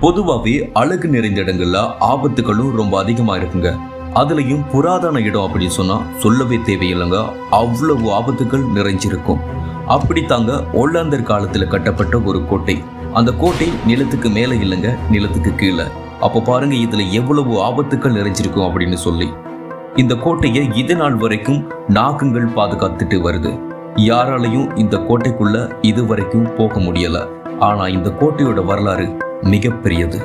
பொதுவாகவே அழகு நிறைந்த இடங்கள்ல ஆபத்துகளும் ரொம்ப அதிகமாக இருக்குங்க. அதுலேயும் புராதன இடம் அப்படின்னு சொன்னால் சொல்லவே தேவையில்லைங்க. அவ்வளவு ஆபத்துகள் நிறைஞ்சிருக்கும். அப்படித்தாங்க ஒல்லாந்தர் காலத்தில் கட்டப்பட்ட ஒரு கோட்டை. அந்த கோட்டை நிலத்துக்கு மேலே இல்லைங்க நிலத்துக்கு கீழே. அப்போ பாருங்க இதில் எவ்வளவு ஆபத்துகள் நிறைஞ்சிருக்கும் அப்படின்னு சொல்லி. இந்த கோட்டையை இது நாள் வரைக்கும் நாகங்கள் பாதுகாத்துட்டு வருது. யாராலையும் இந்த கோட்டைக்குள்ள இது வரைக்கும் போக முடியல. ஆனா இந்த கோட்டையோட வரலாறு மிகப்பெரியது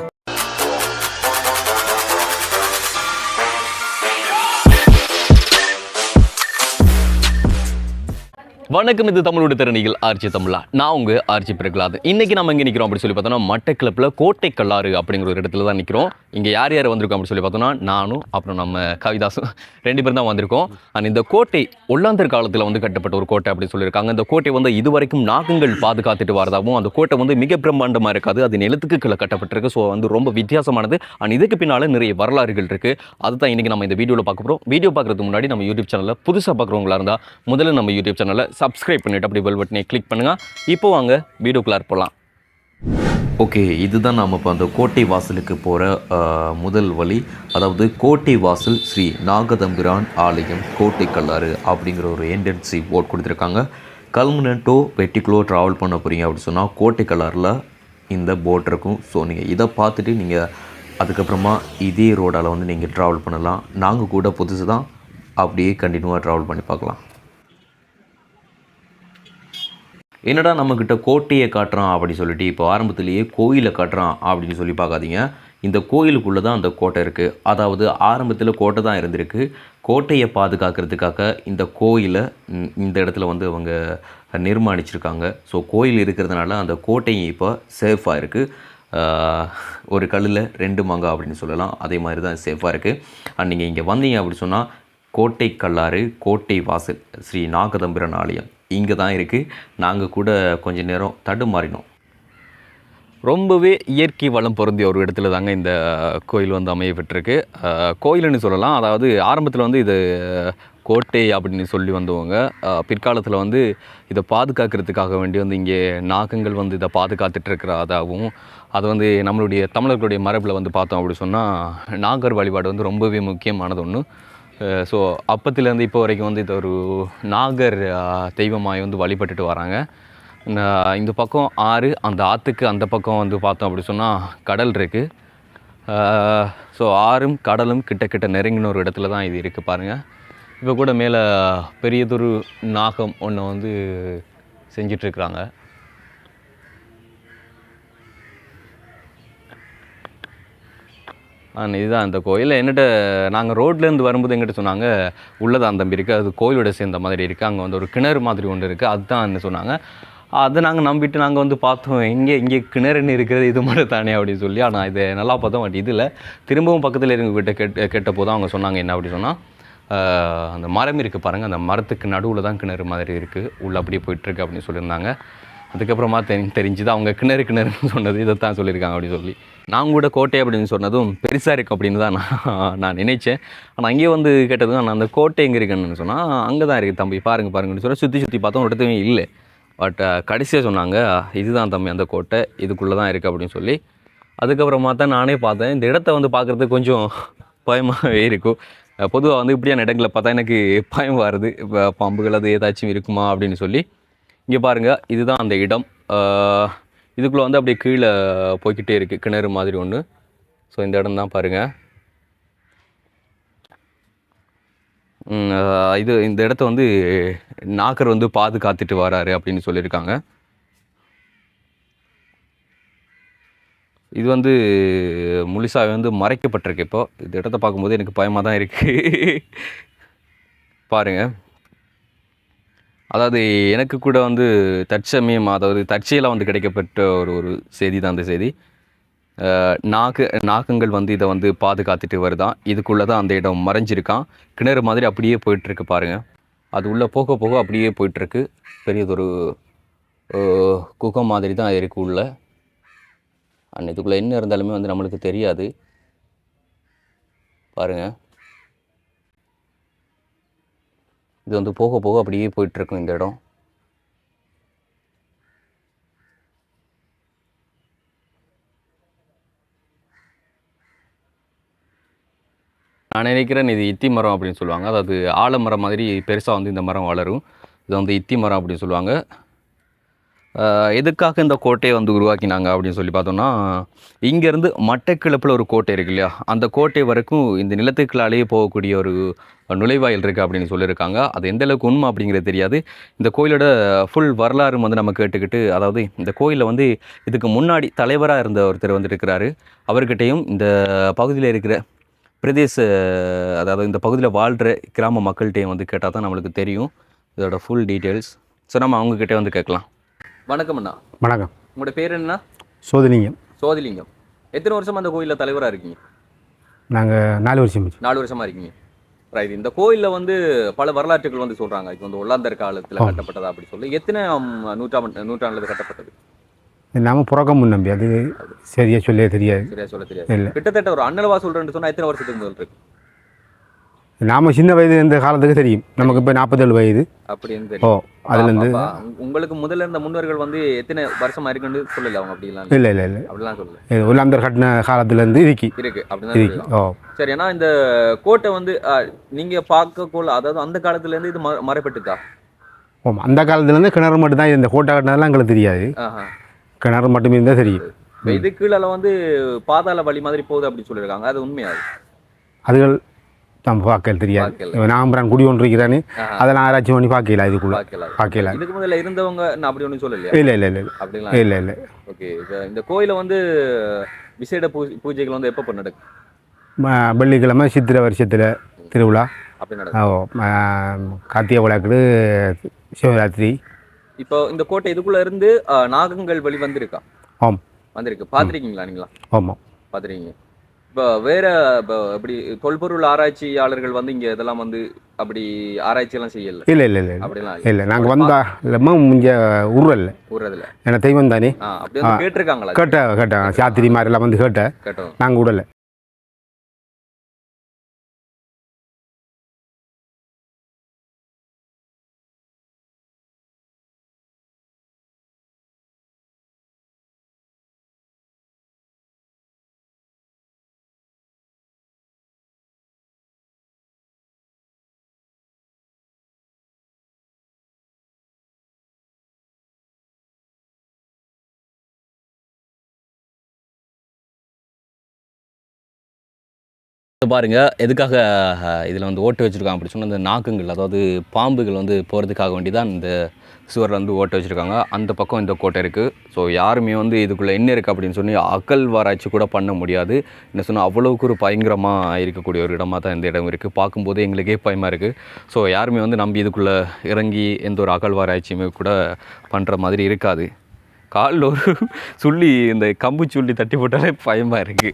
வணக்கம் இது தமிழோட திறனிகள். ஆர்ச்சி தமிழா. நான் உங்க ஆர்ச்சி பிரகலாத். இன்னைக்கு நம்ம இங்கே நிற்கிறோம் அப்படின்னு சொல்லி பார்த்தோன்னா மட்டக்கிளப்பில் கோட்டை கல்லாறு அப்படிங்கிற ஒரு இடத்துல தான் நிற்கிறோம் இங்க யார் யார் வந்திருக்கோம் அப்படின்னு சொல்லி பார்த்தோன்னா நானும் அப்புறம் நம்ம கவிதாசும் ரெண்டு பேரும் தான் வந்திருக்கோம். அண்ட் இந்த கோட்டை ஒல்லாந்தர் காலத்தில் வந்து கட்டப்பட்ட ஒரு கோட்டை அப்படின்னு சொல்லியிருக்காங்க. இந்த கோட்டை வந்து இதுவரைக்கும் நாகங்கள் பாதுகாத்துட்டு வரதாகவும் அந்த கோட்டை வந்து மிக பிரம்மாண்டமாக இருக்காது. அது நிலத்துக்கு கீழே கட்டப்பட்டிருக்கு. ஸோ வந்து ரொம்ப வித்தியாசமானது. அண்ட் இதுக்கு பின்னால் நிறைய வரலாறுகள் இருக்குது அதுதான் இன்றைக்கி நம்ம இந்த வீடியோவில் பார்க்க போகிறோம் வீடியோ பார்க்குறதுக்கு முன்னாடி நம்ம யூடியூப் சேனலில் புதுசாக பார்க்குறவங்களா இருந்தால் முதல்ல நம்ம யூடியூப் சேனலை சப்ஸ்கிரைப் பண்ணிவிட்டு அப்படி பெல் பட்டனை கிளிக் பண்ணுங்கள் இப்போ வாங்க வீடியோக்குள்ளார் போகலாம் ஓகே இதுதான் நாம் இப்போ அந்த கோட்டை வாசலுக்கு போகிற முதல் வழி. அதாவது கோட்டை வாசல் ஸ்ரீ நாகதம்பிரான் ஆலயம் கோட்டை கல்லாறு அப்படிங்கிற ஒரு என்டென்சி போர்ட் கொடுத்துருக்காங்க. கல்முனட்டோ வெட்டிக்குலோ ட்ராவல் பண்ண போகிறீங்க அப்படின்னு சொன்னால் கோட்டை கல்லாரில் இந்த போட் இருக்கும். ஸோ நீங்கள் இதை பார்த்துட்டு நீங்கள் அதுக்கப்புறமா இதே ரோடால் வந்து நீங்கள் ட்ராவல் பண்ணலாம். நாங்கள் கூட புதுசு தான் அப்படியே கண்டினியூவாக ட்ராவல் பண்ணி பார்க்கலாம். என்னடா நம்மக்கிட்ட கோட்டையை காட்டுறான் அப்படின்னு சொல்லிட்டு இப்போ ஆரம்பத்திலேயே கோயிலை காட்டுறான் அப்படின்னு சொல்லி பார்க்காதீங்க. இந்த கோயிலுக்குள்ளே தான் அந்த கோட்டை இருக்குது அதாவது ஆரம்பத்தில் கோட்டை தான் இருந்திருக்கு. கோட்டையை பாதுகாக்கிறதுக்காக இந்த கோயிலை இந்த இடத்துல வந்து அவங்க நிர்மாணிச்சிருக்காங்க. ஸோ கோயில் இருக்கிறதுனால அந்த கோட்டையும் இப்போ சேஃபாக இருக்குது ஒரு கல்லில் ரெண்டு மாங்காய் அப்படின்னு சொல்லலாம். அதே மாதிரி தான் சேஃபாக இருக்குது அண்ட் நீங்கள் இங்கே வந்தீங்க அப்படின்னு சொன்னால் கோட்டை கல்லாறு கோட்டை வாசல் ஸ்ரீ நாகதம்பிரன் ஆலயம். இங்கே தான் இருக்குது நாங்கள் கூட கொஞ்ச நேரம் தடுமாறினோம். ரொம்பவே இயற்கை வளம் பொருந்திய ஒரு இடத்துல தாங்க இந்த கோயில் வந்து அமையப்பட்டிருக்கு கோயில்னு சொல்லலாம். அதாவது ஆரம்பத்தில் வந்து இது கோட்டை அப்படின்னு சொல்லி வந்தவங்க பிற்காலத்தில் வந்து இதை பாதுகாக்கிறதுக்காக வேண்டி வந்து இங்கே நாகங்கள் வந்து இதை பாதுகாத்துட்ருக்கிறதாகவும் அது வந்து நம்மளுடைய தமிழர்களுடைய மரபில் வந்து பார்த்தோம் அப்படி சொன்னால் நாகர் வழிபாடு வந்து ரொம்பவே முக்கியமானது ஒன்று ஸோ அப்பத்துலேருந்து இப்போ வரைக்கும் வந்து இது ஒரு நாகர் தெய்வமாய் வந்து வழிபட்டுட்டு வராங்க. இந்த பக்கம் ஆறு அந்த ஆற்றுக்கு அந்த பக்கம் வந்து பார்த்தோம் அப்படி சொன்னால் கடல் இருக்குது ஸோ ஆறும் கடலும் கிட்ட கிட்ட நெருங்கின ஒரு இடத்துல தான் இது இருக்குது பாருங்கள் இப்போ கூட மேலே பெரியதொரு நாகம் ஒன்று வந்து செஞ்சிட்ருக்குறாங்க இதுதான் அந்த கோயில். என்னட்ட நாங்கள் ரோட்லேருந்து வரும்போது எங்கிட்ட சொன்னாங்க உள்ளதான் தம்பி இருக்குது அது கோயிலோட சேர்ந்த மாதிரி இருக்குது அங்கே வந்து ஒரு கிணறு மாதிரி ஒன்று இருக்குது அதுதான் சொன்னாங்க. அதை நாங்கள் நம்பிட்டு நாங்கள் வந்து பார்த்தோம் இங்கே இங்கே கிணறுன்னு இருக்கிறது இது மட்டும் தானே அப்படின்னு சொல்லி. ஆனால் இது நல்லா பார்த்தோம் பட் இதில் திரும்பவும் பக்கத்தில் இருக்கவங்கிட்ட கேட்ட கேட்டப்போ தான் அவங்க சொன்னாங்க என்ன அப்படி சொன்னால் அந்த மரம் இருக்குது பாருங்கள் அந்த மரத்துக்கு நடுவில் தான் கிணறு மாதிரி இருக்குது உள்ளே அப்படியே போயிட்டுருக்கு அப்படின்னு சொல்லியிருந்தாங்க. அதுக்கப்புறமா தெரி தெரிஞ்சுது அவங்க கிணறு கிணறுன்னு சொன்னது இதை தான் சொல்லியிருக்காங்க அப்படின்னு சொல்லி. நான் கூட கோட்டை அப்படின்னு சொன்னதும் பெருசாக இருக்கும் அப்படின்னு தான் நான் நான் நினைச்சேன். ஆனால் அங்கேயே வந்து கேட்டதும் நான் அந்த கோட்டை எங்கே இருக்குன்னு சொன்னால் அங்கே தான் இருக்குது தம்பி பாருங்க பாருங்கன்னு சொல்லி சுற்றி சுற்றி பார்த்தோம் ஒரு இல்லை. பட் கடைசியாக சொன்னாங்க இதுதான் தம்பி அந்த கோட்டை இதுக்குள்ளே தான் இருக்குது அப்படின்னு சொல்லி. அதுக்கப்புறமா தான் நானே பார்த்தேன். இந்த இடத்த வந்து பார்க்குறதுக்கு கொஞ்சம் பயமாகவே இருக்கும். பொதுவாக வந்து இப்படியான இடங்களை பார்த்தா எனக்கு பயம் வருது. இப்போ பாம்புகள் அது ஏதாச்சும் இருக்குமா அப்படின்னு சொல்லி. இங்கே பாருங்கள் இதுதான் அந்த இடம். இதுக்குள்ளே வந்து அப்படியே கீழே போய்கிட்டே இருக்குது கிணறு மாதிரி ஒன்று ஸோ இந்த இடம் தான் பாருங்கள் இது இந்த இடத்த வந்து நாகர் வந்து பாதுகாத்துட்டு வராரு அப்படின்னு சொல்லியிருக்காங்க. இது வந்து முழுசாக வந்து மறைக்கப்பட்டிருக்கு இப்போது இந்த இடத்த பார்க்கும்போது எனக்கு பயமாக தான் இருக்குது பாருங்கள் அதாவது எனக்கு கூட வந்து தற்சமயம் அதாவது தற்செயலாக வந்து கிடைக்கப்பட்ட ஒரு ஒரு செய்தி தான் அந்த செய்தி. அஹ், நாக்கங்கள் நாகங்கள் வந்து இதை வந்து பாதுகாத்துட்டு வருதான் இதுக்குள்ளே தான் அந்த இடம் மறைஞ்சிருக்கான். கிணறு மாதிரி அப்படியே போயிட்டுருக்கு பாருங்கள் அது உள்ளே போக போக அப்படியே போயிட்டுருக்கு. பெரியதொரு குகம் குகை மாதிரி தான் இருக்குது உள்ள. அண்ட் இதுக்குள்ளே என்ன இருந்தாலுமே வந்து நம்மளுக்கு தெரியாது. பாருங்கள் இது வந்து போக போக அப்படியே போயிட்டுருக்கும் இந்த இடம். நான் நினைக்கிறேன் இது இத்தி மரம் அப்படின்னு சொல்லுவாங்க. அதாவது ஆலமரம் மாதிரி பெருசாக வந்து இந்த மரம் வளரும். இது வந்து இத்தி மரம் அப்படின்னு சொல்லுவாங்க. எதுக்காக இந்த கோட்டையை வந்து உருவாக்கினாங்க அப்படின்னு சொல்லி பார்த்தோம்னா இங்கேருந்து மட்டக்கிழப்பில் ஒரு கோட்டை இருக்கு இல்லையா? அந்த கோட்டை வரைக்கும் இந்த நிலத்துக்களாலேயே போகக்கூடிய ஒரு நுழைவாயில் இருக்குது அப்படின்னு சொல்லியிருக்காங்க. அது எந்த அளவுக்கு உண்மை அப்படிங்கிறது தெரியாது. இந்த கோயிலோட ஃபுல் வரலாறு வந்து நம்ம கேட்டுக்கிட்டு அதாவது இந்த கோயிலில் வந்து இதுக்கு முன்னாடி தலைவராக இருந்த ஒருத்தர் வந்துட்டு அவர்கிட்டையும் இந்த பகுதியில் இருக்கிற பிரதேச அதாவது இந்த பகுதியில் வாழ்கிற கிராம மக்கள்கிட்டையும் வந்து கேட்டால் தான் நம்மளுக்கு தெரியும். இதோட ஃபுல் டீட்டெயில்ஸ் ஸோ நம்ம அவங்கக்கிட்டே வந்து கேட்கலாம். வணக்கம் அண்ணா. வணக்கம். உங்களோட பேர் என்ன சோதனிங்கம் சோதிலிங்கம். எத்தனை வருஷமா அந்த கோயிலில் தலைவராக இருக்கீங்க? நாங்கள் நாலு வருஷம். நாலு வருஷமா இருக்கீங்க. ரைட் இந்த கோயிலில் வந்து பல வரலாற்றுகள் வந்து சொல்றாங்க. இது வந்து ஒல்லாந்தர் காலத்தில். கட்டப்பட்டதா அப்படி சொல்லி. எத்தனை நூற்றாண்டு நூற்றாண்டுல கட்டப்பட்டது? நாம புறக்கம் முன்னம்பி அது சரியா சொல்ல தெரியாது. சரியா சொல்ல தெரியாது. கிட்டத்தட்ட ஒரு அண்ணலவா சொல்றேன்னு சொன்னா எத்தனை வருஷத்துக்கு முதல் இருக்கு? நாம சின்ன வயது இந்த காலத்துக்கு தெரியும். நமக்கு இப்போ நாற்பத்தேழு வயது. அப்படின்னு ஓ தெரியும் அதுலேருந்து அப்ப உங்க- உங்களுக்கு முதல்ல இருந்த முன்னோர்கள் வந்து எத்தனை வருஷமா இருக்குன்னு சொல்லல அவங்க அப்படிலாம்? இல்லை இல்லை இல்லை. அப்படிலாம் சொல்லல. உள்ளாந்தர் கட்டின காலத்துலேருந்து இருக்கு. இருக்கு அப்படிதான் இருக்கு. ஓ. சரி ஏன்னா இந்த கோட்டை வந்து நீங்க பார்க்கக்குள்ள அதாவது அந்த காலத்துல இருந்து இது மறைப்பட்டுதா? ஓ அந்த காலத்துலேருந்து கிணறு மட்டும் தான் இந்த கோட்டை கட்டினதெல்லாம் எங்களுக்கு தெரியாது. கிணறு மட்டுமே தான் தெரியும். இது கீழே வந்து பாதாள வழி மாதிரி போகுது அப்படி சொல்லியிருக்காங்க. அது உண்மையா அது? அதுகள் நம்ம பார்க்கல தெரியாது. நாம்பரான் குடி ஒன்று இருக்கிறானே. அதெல்லாம் ஆராய்ச்சி பண்ணி பார்க்கல இதுக்குள்ள. பார்க்கல. இதுக்கு முதல்ல இருந்தவங்க நான் அப்படி ஒன்றும் சொல்லலையா? இல்லை இல்லை இல்லை. அப்படிலாம் இல்லை இல்லை. ஓகே இந்த கோயிலை வந்து விசேட பூஜை பூஜைகள் வந்து எப்போ நடக்கும் வெள்ளிக்கிழமை சித்திரை வருஷத்தில் திருவிழா. ஓ கார்த்திகை சிவராத்திரி. இப்போ இந்த கோட்டை இதுக்குள்ள இருந்து நாகங்கள் வழி வந்திருக்கா ஆம். வந்திருக்கு. பார்த்துருக்கீங்களா நீங்களா ஆமாம் பார்த்துருக்கீங்க. இப்போ வேற இப்போ எப்படி தொல்பொருள் ஆராய்ச்சியாளர்கள் வந்து இங்க இதெல்லாம் வந்து அப்படி ஆராய்ச்சி எல்லாம் செய்யல. இல்லை இல்லை இல்லை அப்படிலாம் இல்ல. நாங்கள் வந்தா இல்லைம்மா இங்கே உருவல்ல ஊர்றதுல ஏன்னா தெய்வம் தானே? ஆ அப்படி வந்து கேட்டிருக்காங்களா? கேட்ட கேட்டேன். சாத்திரி மாதிரிலாம் வந்து கேட்டேன். கேட்டோம். நாங்கள் விடலை. பாருங்கள் எதுக்காக இதில் வந்து ஓட்டு வச்சுருக்காங்க அப்படி சொன்னால் இந்த நாக்குங்கள் அதாவது பாம்புகள் வந்து போகிறதுக்காக வேண்டி தான் இந்த சுவரில் வந்து ஓட்டு வச்சுருக்காங்க. அந்த பக்கம் இந்த கோட்டை இருக்குது ஸோ யாருமே வந்து இதுக்குள்ளே என்ன இருக்குது அப்படின்னு சொல்லி அகழ்வாராய்ச்சி கூட பண்ண முடியாது. என்ன சொன்னால் அவ்வளோக்கு ஒரு பயங்கரமாக இருக்கக்கூடிய ஒரு இடமாக தான் இந்த இடம் இருக்குது பார்க்கும்போது எங்களுக்கே பயமாக இருக்குது ஸோ யாருமே வந்து நம்பி இதுக்குள்ளே இறங்கி எந்த ஒரு அகழ்வாராய்ச்சியுமே கூட பண்ணுற மாதிரி இருக்காது. காலில் ஒரு சுள்ளி இந்த கம்பு சுள்ளி தட்டி போட்டாலே பயமாக இருக்குது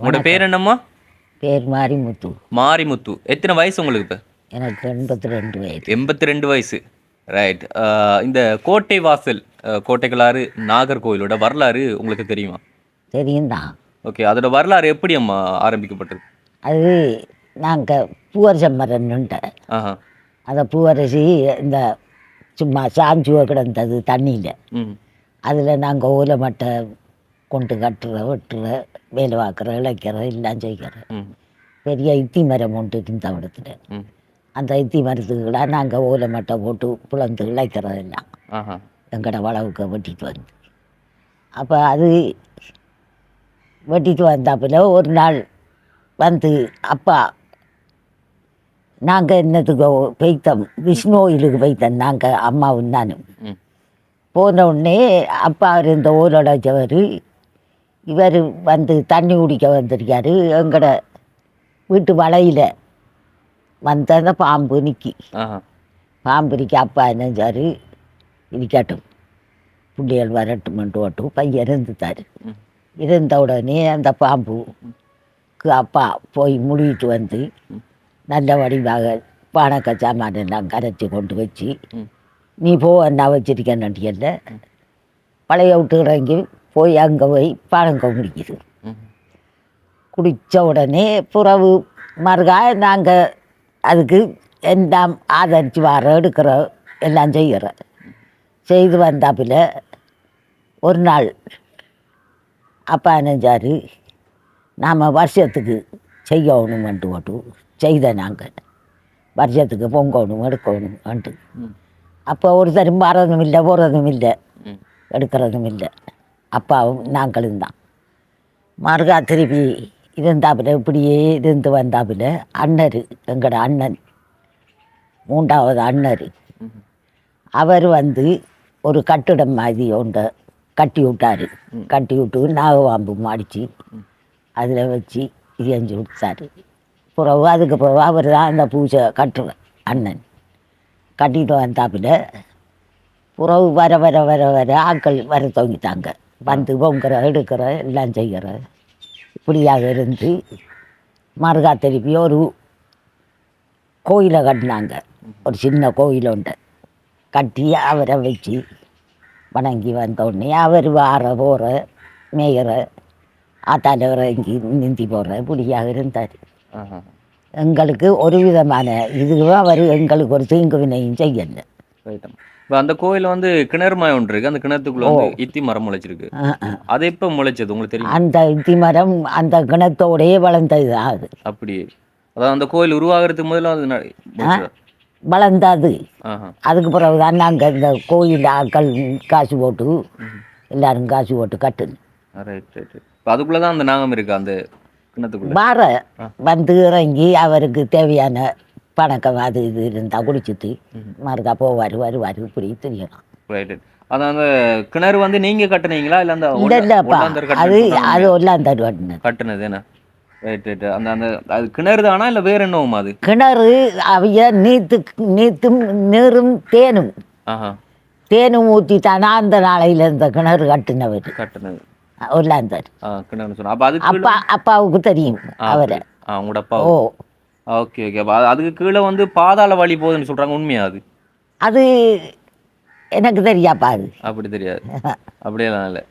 உங்களோட பேர் என்னம்மா பேர் மாரிமுத்து. மாரிமுத்து. எத்தனை வயசு உங்களுக்கு இப்போ? எனக்கு எண்பத்தி ரெண்டு வயது. எண்பத்தி ரெண்டு வயசு ரைட் இந்த கோட்டை வாசல் கோட்டைக்கலாறு நாகர்கோவிலோட வரலாறு உங்களுக்கு தெரியுமா? தெரியும் தான் ஓகே அதோட வரலாறு எப்படி அம்மா ஆரம்பிக்கப்பட்டது? அது நாங்கள் பூவரச மரம்னுட்ட ஆஹா. அந்த பூவரசி இந்த சும்மா சாஞ்சுவ கிடந்தது தண்ணியில். அதில் நாங்கள் ஓலை மட்டை கொண்டு கட்டுற வெட்டுற வேலை பார்க்குற இழைக்கிற எல்லாம் செய்கிற. பெரிய இத்தி மரம் ஒன்று இருந்த இடத்துல. அந்த இத்தி மரத்துக்கெல்லாம் நாங்கள் ஓலை மட்டை போட்டு புலந்து இழைக்கிறதெல்லாம் ஆஹா. எங்கட வளவுக்கு வெட்டிட்டு வந்து. அப்போ அது வெட்டிட்டு வந்தாப்புல ஒரு நாள் வந்து அப்பா நாங்கள் என்னத்துக்கு பெய்த்தோம் விஷ்ணு கோயிலுக்கு பெய்த்தோம் நாங்கள் அம்மாவும் நானும். போன உடனே அப்பா இருந்த ஊரடைச்சவர் இவர் வந்து தண்ணி குடிக்க வந்திருக்காரு. எங்கட வீட்டு வலையில் வந்த அந்த பாம்பு நிற்கி பாம்பு இருக்க அப்பா என்ன செஞ்சாரு? இருக்கட்டும் பிள்ளைகள் வரட்டுமென்ட்டு ஓட்டு பையன் இருந்துட்டார் ம். இருந்த உடனே அந்த பாம்புக்கு அப்பா போய் முழுகிட்டு வந்து நல்ல வடிவாக பானக்க சாமான் எல்லாம் கரைச்சி கொண்டு வச்சு நீ போ என்ன வச்சிருக்கேன்னுட்டியல்ல பழைய விட்டு இறங்கி போய் அங்கே போய் பானங்க குடிக்குது. குடித்த உடனே புறவு மறுகா நாங்கள் அதுக்கு எல்லாம் ஆதரித்து வர எடுக்கிற எல்லாம் செய்கிறோம் செய்து வந்தாப்பில் ஒரு நாள் அப்பா நினைச்சாரு நாம் வருஷத்துக்கு செய்யணுமென்ட்டு போட்டு செய்த நாங்கள் வருஷத்துக்கு பொங்கணும் எடுக்கணும்ன்ட்டு ம். அப்போ ஒருத்தரும் வரதும் இல்லை போகிறதும் இல்லை எடுக்கிறதும் இல்லை. அப்பாவும் நாங்களும் தான். மறுகா திருப்பி இருந்தாப்பில் இப்படியே இருந்து வந்தாப்பில் அண்ணர் எங்களோட அண்ணன் மூன்றாவது அண்ணர். அவர் வந்து ஒரு கட்டிடம் மாதிரி ஒன்றை கட்டி விட்டார். கட்டி விட்டு நாகவாம்பு மாடிச்சு. அதில் வச்சு எரிஞ்சு விட்டார். பிறகு அதுக்கு பிறகு அவர் தான் அந்த பூஜை கட்டுற அண்ணன். கட்டிட்டு வந்தாப்பில் பிறகு வர வர வர வர ஆட்கள் வர தொங்கிட்டாங்க வந்து பொங்குற எடுக்கிற எல்லாம் செய்கிற. இப்படியாக இருந்து மறுகா திருப்பி ஒரு கோயிலை கட்டினாங்க. ஒரு சின்ன கோயில் உண்டு. கட்டி அவரை வச்சு வணங்கி வந்த உடனே அவர் வார போகிற மேயிற ஆத்தால இறங்கி நிந்தி போகிற இப்படியாக இருந்தார். எங்களுக்கு ஒரு விதமான இதுவும் அவர் எங்களுக்கு ஒரு தீங்கு வினையும் செய்யலை. இப்போ அந்த கோயில் வந்து கிணறு மயம் ஒன்று இருக்கு. அந்த கிணத்துக்குள்ள வந்து இத்தி மரம் முளைச்சிருக்கு. அது எப்போ முளைச்சது? உங்களுக்கு தெரியும்? அந்த இத்தி மரம் அந்த கிணத்தோடையே வளர்ந்தது அது. அப்படி அதாவது அந்த கோயில் உருவாகிறதுக்கு முதல்ல அது? வளர்ந்தது. அதுக்கு பிறகு தான் நாங்கள் இந்த கோயில் ஆட்கள் காசு போட்டு எல்லாரும் காசு போட்டு கட்டுது அதுக்குள்ளே தான் அந்த நாகம் இருக்கு அந்த கிணத்துக்குள்ள. வார வந்து இறங்கி அவருக்கு தேவையான பணக்கம் அது இது இருந்தால் குடிச்சிட்டு மறுக்கா போவார் வருவார் இப்படி தெரியலாம். அந்த கிணறு வந்து நீங்க கட்டுனீங்களா? இல்ல அந்த அது கட்டுனது அது எல்லாம் தருவாட்டினது கட்டுனது. என்ன? ரைட் ரைட் அந்த அந்த அது கிணறு தானா இல்ல வேற என்னவும் அது? கிணறு அவைய நீத்து நீத்தும் நீரும் தேனும். ஆஹா. தேனும் ஊற்றி தானா அந்த நாளையில் இந்த கிணறு கட்டினவர். கட்டுனது. ஒல்லாந்தர். ஆ கிணறுன்னு சொன்னா. அப்ப அதுக்கு அப்பா அப்பாவுக்கு தெரியும் அவரை. ஆ உங்களோட அப்பா ஓ. ஓகே ஓகே அப்ப அது- அதுக்கு கீழே வந்து பாதாள வழி போகுதுன்னு சொல்றாங்க. உண்மையா அது? அது எனக்கு தெரியாப்பா அது. அப்படி தெரியாது. அப்படியெல்லாம் இல்லை.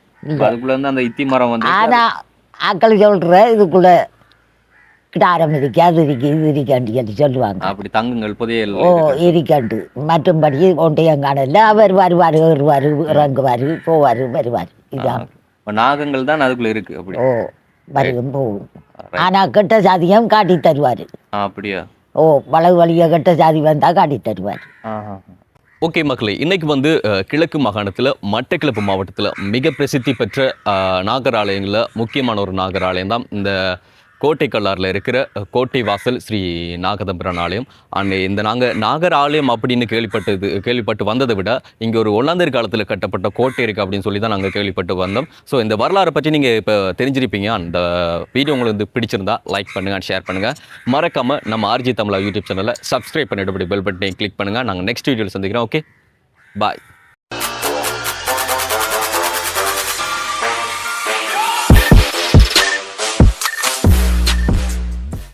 அதுக்குள்ள வந்து அந்த இத்தி மரம் வந்து ஆனால் ஆக்கள் சொல்கிற இதுக்குள்ள கிடாரம் இருக்கு அது இருக்கு இது இருக்காண்டு சொல்லி சொல்லுவாங்க. அப்படி தங்குங்கள் புதையல் ஓ இருக்காண்டு. மற்றும்படி ஒன்றையங்கானல்ல அவர் வருவார் வருவார் இறங்குவார் போவார் வருவார். இதான். நாகங்கள் தான் அதுக்குள்ள இருக்கு அப்படி. ஓ வருகும் போகும். ஆனால் கெட்ட சாதியம் காட்டி தருவார். அப்படியா? ஓ வளவு வழியாக கெட்ட சாதி வந்தால் காட்டி தருவார். ஓகே மக்களே இன்னைக்கு வந்து கிழக்கு மாகாணத்தில் மட்டக்கிழப்பு மாவட்டத்தில் மிக பிரசித்தி பெற்ற அஹ், நாகர் ஆலயங்களில் முக்கியமான ஒரு நாகர் ஆலயம் தான் இந்த கோட்டை கல்லாரில் இருக்கிற கோட்டை வாசல் ஸ்ரீ நாகதம்பரன் ஆலயம் அண்ட் இந்த நாங்கள் நாகர் ஆலயம் அப்படின்னு கேள்விப்பட்டது கேள்விப்பட்டு வந்ததை விட இங்கே ஒரு ஒல்லாந்தர் காலத்தில் கட்டப்பட்ட கோட்டை இருக்குது அப்படின்னு சொல்லி தான் நாங்கள் கேள்விப்பட்டு வந்தோம். ஸோ இந்த வரலாறை பற்றி நீங்கள் இப்போ தெரிஞ்சிருப்பீங்க. அந்த வீடியோ உங்களுக்கு வந்து பிடிச்சிருந்தா லைக் பண்ணுங்கள் ஷேர் பண்ணுங்கள் மறக்காமல் நம்ம ஆர்ஜி தமிழா யூடியூப் சேனலை சப்ஸ்கிரைப் பண்ணிட்டு அப்படி பெல் பட்டனை கிளிக் பண்ணுங்கள் நாங்கள் நெக்ஸ்ட் வீடியோவில் சந்திக்கிறோம். Okay bye